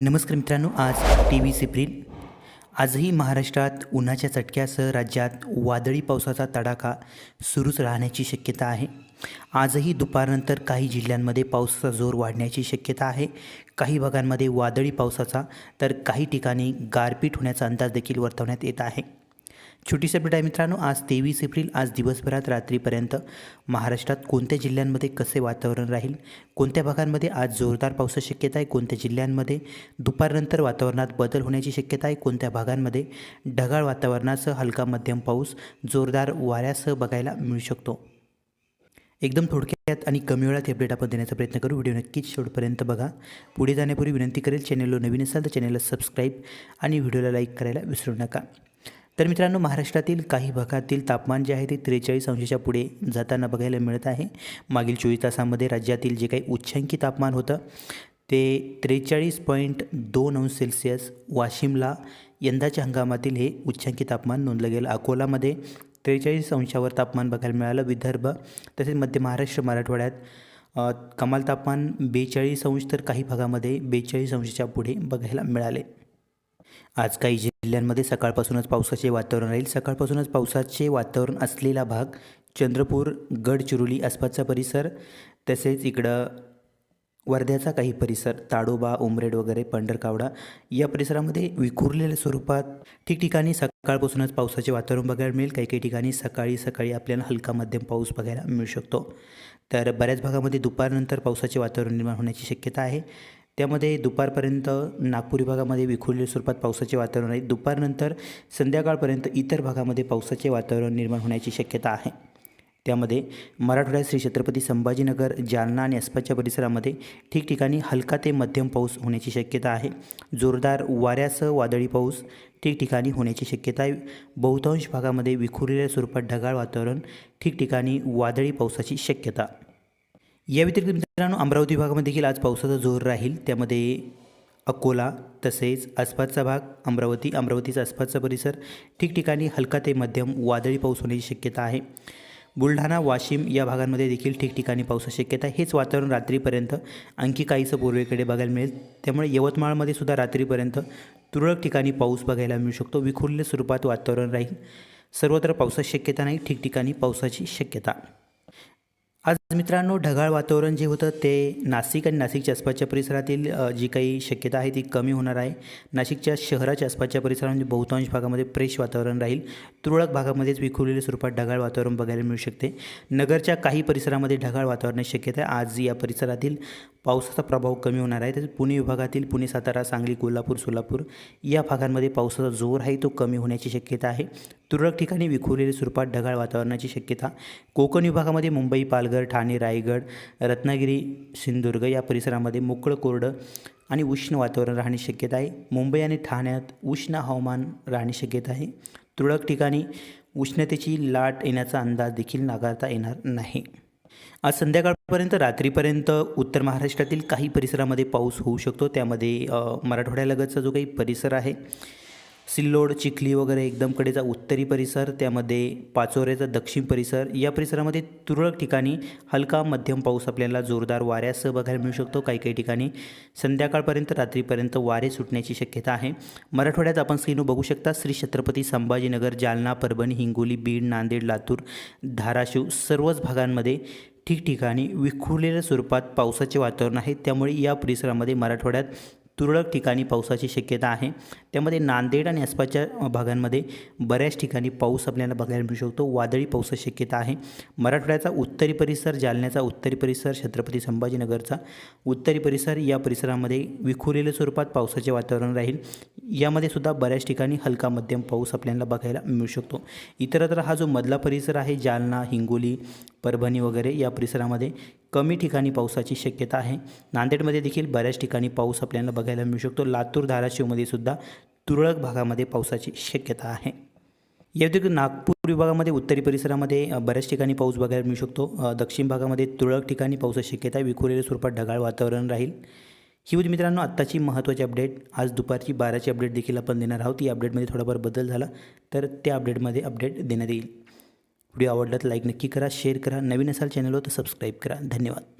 नमस्कार मित्रांनो आज टी व्ही एप्रिल आजही महाराष्ट्रात उन्हाच्या चटक्यासह राज्यात वादळी पावसाचा तडाखा सुरूच राहण्याची शक्यता आहे. आजही दुपारनंतर काही जिल्ह्यांमध्ये पावसाचा जोर वाढण्याची शक्यता आहे. काही भागांमध्ये वादळी पावसाचा तर काही ठिकाणी गारपीट होण्याचा अंदाज देखील वर्तवण्यात येत आहे. छोटी अपडेट आहे मित्रांनो. आज तेवीस एप्रिल आज दिवसभरात रात्रीपर्यंत महाराष्ट्रात कोणत्या जिल्ह्यांमध्ये कसे वातावरण राहील? कोणत्या भागांमध्ये आज जोरदार पावसाची शक्यता आहे? कोणत्या जिल्ह्यांमध्ये दुपारनंतर वातावरणात बदल होण्याची शक्यता आहे? कोणत्या भागांमध्ये ढगाळ वातावरणासह हलका मध्यम पाऊस जोरदार वाऱ्यासह बघायला मिळू शकतो? एकदम थोडक्यात आणि कमी वेळात अपडेट आपण देण्याचा प्रयत्न करू. व्हिडिओ नक्कीच शेवटपर्यंत बघा. पुढे जाण्यापूर्वी विनंती करेल चॅनलवर नवीन असाल तर चॅनलला सबस्क्राईब आणि व्हिडिओला लाईक करायला विसरू नका. तर मित्रांनो महाराष्ट्रातील काही भागातील तापमान जे आहे ते त्रेचाळीस अंशाच्या पुढे जाताना बघायला मिळत आहे. मागील चोवीस तासामध्ये राज्यातील जे काही उच्चांकी तापमान होतं ते त्रेचाळीस पॉईंट दोन अंश सेल्सिअस वाशिमला यंदाच्या हंगामातील हे उच्चांकी तापमान नोंदलं गेलं. अकोलामध्ये त्रेचाळीस अंशावर तापमान बघायला मिळालं. विदर्भ तसेच मध्य महाराष्ट्र मराठवाड्यात कमाल तापमान बेचाळीस अंश तर काही भागामध्ये बेचाळीस अंशाच्या पुढे बघायला मिळाले. आज काही जिल्ह्यांमध्ये सकाळपासूनच पावसाचे वातावरण राहील. सकाळपासूनच पावसाचे वातावरण असलेला भाग चंद्रपूर गडचिरोली आसपासचा परिसर तसेच इकडं वर्ध्याचा काही परिसर ताडोबा उमरेड वगैरे पंढरकावडा या परिसरामध्ये विखुरलेल्या स्वरूपात ठिकठिकाणी सकाळपासूनच पावसाचे वातावरण बघायला मिळेल. काही काही ठिकाणी सकाळी सकाळी आपल्याला हलका मध्यम पाऊस बघायला मिळू शकतो. तर बऱ्याच भागामध्ये दुपारनंतर पावसाचे वातावरण निर्माण होण्याची शक्यता आहे. त्यामध्ये दुपारपर्यंत नागपूर विभागामध्ये विखुरलेल्या स्वरूपात पावसाचे वातावरण आहे. दुपारनंतर संध्याकाळपर्यंत इतर भागामध्ये पावसाचे वातावरण निर्माण होण्याची शक्यता आहे. त्यामध्ये मराठवाड्यात श्री छत्रपती संभाजीनगर जालना आणि आसपासच्या परिसरामध्ये ठिकठिकाणी हलका ते मध्यम पाऊस होण्याची शक्यता आहे. जोरदार वाऱ्यासह वादळी पाऊस ठिकठिकाणी होण्याची शक्यता आहे. बहुतांश भागामध्ये विखुरलेल्या स्वरूपात ढगाळ वातावरण ठिकठिकाणी वादळी पावसाची शक्यता. या व्यतिरिक्त मित्रांनो अमरावती विभागामध्ये देखील आज पावसाचा जोर राहील. त्यामध्ये अकोला तसेच आसपासचा भाग अमरावती अमरावतीचा आसपासचा परिसर ठिकठिकाणी हलका ते मध्यम वादळी पाऊस होण्याची शक्यता आहे. बुलढाणा वाशिम या भागांमध्ये देखील ठिकठिकाणी पावसाची शक्यता हेच वातावरण रात्रीपर्यंत आणखी काहीचं पूर्वेकडे बघायला मिळेल. त्यामुळे यवतमाळमध्ये सुद्धा रात्रीपर्यंत तुरळक ठिकाणी पाऊस बघायला मिळू शकतो. विखुरले स्वरूपात वातावरण राहील. सर्वत्र पावसाची शक्यता नाही ठिकठिकाणी पावसाची शक्यता. आज मित्रांनो ढगाळ वातावरण जे होतं ते नाशिक आणि नाशिकच्या आसपासच्या परिसरातील जी काही शक्यता आहे ती कमी होणार आहे. नाशिकच्या शहराच्या आसपासच्या परिसरामध्ये म्हणजे बहुतांश भागामध्ये फ्रेश वातावरण राहील. तुरळक भागामध्येच विखुरलेल्या स्वरूपात ढगाळ वातावरण बघायला मिळू शकते. नगरच्या काही परिसरामध्ये ढगाळ वातावरणाची शक्यता आहे. आज या परिसरातील पावसाचा प्रभाव कमी होणार आहे. तसेच पुणे विभागातील पुणे सातारा सांगली कोल्हापूर सोलापूर या भागांमध्ये पावसाचा जोर आहे तो कमी होण्याची शक्यता आहे. तुरळक ठिकाणी विखुरलेल्या स्वरूपात ढगाळ वातावरणाची शक्यता. कोकण विभागामध्ये मुंबई पालघर ठाणे रायगड रत्नागिरी सिंधुदुर्ग या परिसरामध्ये मोकळं कोरडं आणि उष्ण वातावरण राहण्याची शक्यता आहे. मुंबई आणि ठाण्यात उष्ण हवामान राहण्याची शक्यता आहे. तुरळक ठिकाणी उष्णतेची लाट येण्याचा अंदाज देखील नाकारता येणार नाही. आज संध्याकाळपर्यंत रात्रीपर्यंत उत्तर महाराष्ट्रातील काही परिसरामध्ये पाऊस होऊ शकतो. त्यामध्ये मराठवाड्यालगतचा जो काही परिसर आहे सिल्लोड चिखली वगैरे एकदम कडेचा उत्तरी परिसर त्यामध्ये पाचोऱ्याचा दक्षिण परिसर. या परिसरामध्ये तुरळक ठिकाणी हलका मध्यम पाऊस आपल्याला जोरदार वाऱ्यासह बघायला मिळू शकतो. काही काही ठिकाणी संध्याकाळपर्यंत रात्रीपर्यंत वारे सुटण्याची शक्यता आहे. मराठवाड्यात आपण स्क्रीनवर बघू शकता श्री छत्रपती संभाजीनगर जालना परभणी हिंगोली बीड नांदेड लातूर धाराशिव सर्वच भागांमध्ये ठिकठिकाणी विखुरलेल्या स्वरूपात पावसाचे वातावरण आहे. त्यामुळे या परिसरामध्ये मराठवाड्यात तुरळक ठिकाणी पावसाची शक्यता आहे. त्यामध्ये नांदेड आणि आसपासच्या भागांमध्ये बऱ्याच ठिकाणी पाऊस आपल्याला बघायला मिळू शकतो. वादळी पावसाची शक्यता आहे. मराठवाड्याचा उत्तरी परिसर जालन्याचा उत्तरी परिसर छत्रपती संभाजीनगरचा उत्तरी परिसर या परिसरामध्ये विखुरलेल्या स्वरूपात पावसाचे वातावरण राहील. यामध्ये सुद्धा बऱ्याच ठिकाणी हलका मध्यम पाऊस आपल्याला बघायला मिळू शकतो. इतरत्र हा जो मधला परिसर आहे जालना हिंगोली परभणी वगैरे या परिसरामध्ये कमी ठिकाणी पावसाची शक्यता आहे. नांदेडमध्ये देखील बऱ्याच ठिकाणी पाऊस आपल्याला बघायला मिळू शकतो. लातूर धाराशिवमध्ये सुद्धा तुरळक भागामध्ये पावसाची शक्यता आहे. या नागपूर विभागामध्ये उत्तरी परिसरामध्ये बऱ्याच ठिकाणी पाऊस बघायला मिळू शकतो. दक्षिण भागामध्ये तुरळक ठिकाणी पावसाची शक्यता आहे. विखुरलेल्या स्वरूपात ढगाळ वातावरण राहील. ही होती मित्रांनो आत्ताची महत्त्वाची अपडेट. आज दुपारची बाराची अपडेट देखील आपण देणार आहोत. या अपडेटमध्ये थोडाफार बदल झाला तर त्या अपडेटमध्ये अपडेट देण्यात येईल. व्हिडिओ आवडला तर लाईक नक्की करा शेअर करा. नवीन असाल चॅनलवर तर सबस्क्राईब करा. धन्यवाद.